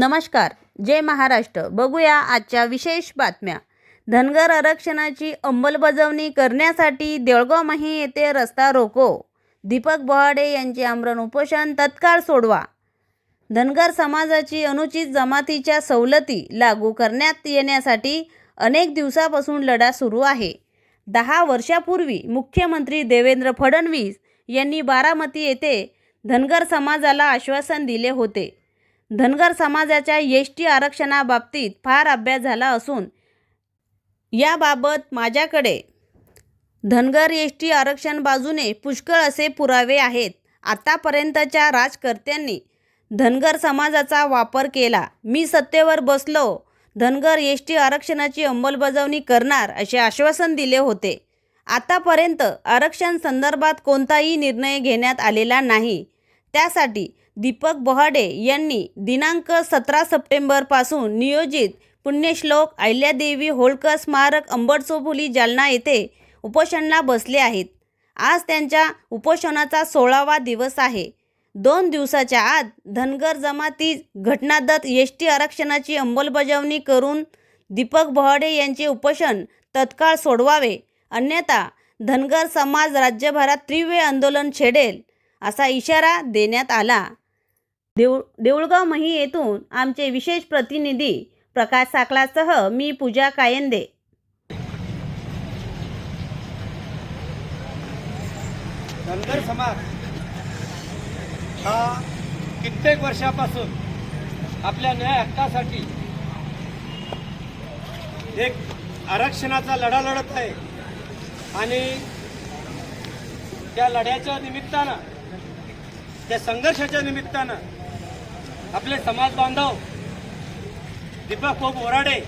नमस्कार जय महाराष्ट्र. बघूया आजच्या विशेष बातम्या. धनगर आरक्षणाची अंमलबजावणी करण्यासाठी देवळगाव माही येथे रस्ता रोको. दीपक बोहाडे यांचे आमरण उपोषण तत्काळ सोडवा. धनगर समाजाची अनुचित जमातीच्या सवलती लागू करण्यात येण्यासाठी अनेक दिवसापासून लढा सुरू आहे. दहा वर्षापूर्वी मुख्यमंत्री देवेंद्र फडणवीस यांनी बारामती येथे धनगर समाजाला आश्वासन दिले होते. धनगर समाजाच्या एस टी आरक्षणाबाबतीत फार अभ्यास झाला असून याबाबत माझ्याकडे धनगर एस टी आरक्षण बाजूने पुष्कळ असे पुरावे आहेत. आतापर्यंतच्या राजकर्त्यांनी धनगर समाजाचा वापर केला. मी सत्तेवर बसलो. धनगर एस टी आरक्षणाची अंमलबजावणी करणार असे आश्वासन दिले होते. आतापर्यंत आरक्षण संदर्भात कोणताही निर्णय घेण्यात आलेला नाही. त्यासाठी दीपक बहाडे यांनी दिनांक सतरा सप्टेंबरपासून नियोजित पुण्यश्लोक अहिल्यादेवी होळकर स्मारक अंबडचोफुली जालना येथे उपोषणाला बसले आहेत. आज त्यांच्या उपोषणाचा सोळावा दिवस आहे. दोन दिवसाच्या आत धनगर जमाती घटनादत्त एस टी आरक्षणाची अंमलबजावणी करून दीपक बहाडे यांचे उपोषण तत्काळ सोडवावे. अन्यथा धनगर समाज राज्यभरात तीव्र आंदोलन छेडेल. असा इशारा देण्यात आला. देऊळ देऊळगाव मही येथून आमचे विशेष प्रतिनिधी प्रकाश साकलासह मी पूजा कायंदे. धनगर समाज हा कित्येक वर्षापासून आपल्या न्याय हक्कासाठी एक आरक्षणाचा लढा लढत आहे. आणि त्या लढ्याच्या निमित्तानं त्या संघर्षाच्या निमित्तानं आपले समाज बांधव दीपक भाऊ ओराडे